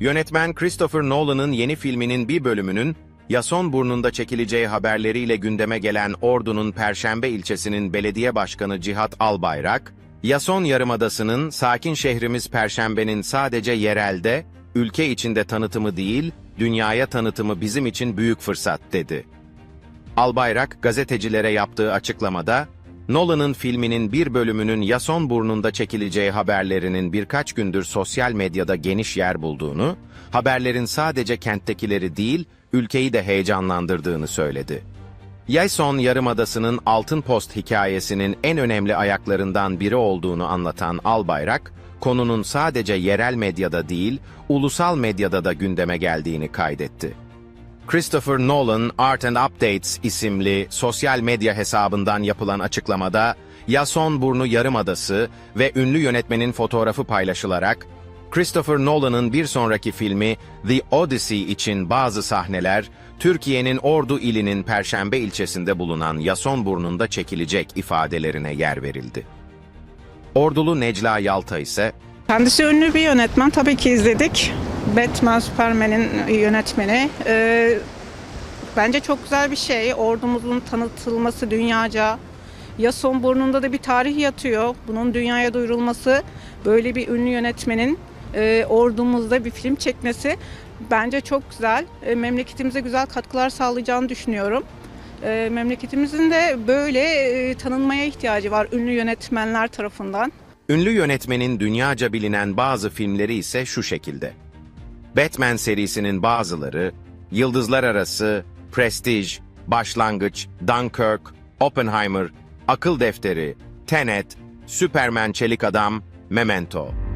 Yönetmen Christopher Nolan'ın yeni filminin bir bölümünün Yason burnunda çekileceği haberleriyle gündeme gelen Ordu'nun Perşembe ilçesinin belediye başkanı Cihat Albayrak, Yason Yarımadası'nın sakin şehrimiz Perşembe'nin sadece yerelde, ülke içinde tanıtımı değil, dünyaya tanıtımı bizim için büyük fırsat dedi. Albayrak gazetecilere yaptığı açıklamada, Nolan'ın filminin bir bölümünün Yason burnunda çekileceği haberlerinin birkaç gündür sosyal medyada geniş yer bulduğunu, haberlerin sadece kenttekileri değil, ülkeyi de heyecanlandırdığını söyledi. Yason Yarımadası'nın Altın Post hikayesinin en önemli ayaklarından biri olduğunu anlatan Albayrak, konunun sadece yerel medyada değil, ulusal medyada da gündeme geldiğini kaydetti. Christopher Nolan Art and Updates isimli sosyal medya hesabından yapılan açıklamada, Yason Burnu Yarımadası ve ünlü yönetmenin fotoğrafı paylaşılarak, Christopher Nolan'ın bir sonraki filmi The Odyssey için bazı sahneler, Türkiye'nin Ordu ilinin Perşembe ilçesinde bulunan Yason Burnu'nda çekilecek ifadelerine yer verildi. Ordulu Necla Yalta ise, Kendisi ünlü bir yönetmen. Tabii ki izledik. Batman, Superman'in yönetmeni. Ee, bence çok güzel bir şey. Ordumuzun tanıtılması dünyaca. Yason burnunda da bir tarih yatıyor. Bunun dünyaya duyurulması, böyle bir ünlü yönetmenin e, ordumuzda bir film çekmesi bence çok güzel. E, memleketimize güzel katkılar sağlayacağını düşünüyorum. E, memleketimizin de böyle e, tanınmaya ihtiyacı var ünlü yönetmenler tarafından. Ünlü yönetmenin dünyaca bilinen bazı filmleri ise şu şekilde. Batman serisinin bazıları, Yıldızlar Arası, Prestige, Başlangıç, Dunkirk, Oppenheimer, Akıl Defteri, Tenet, Superman Çelik Adam, Memento.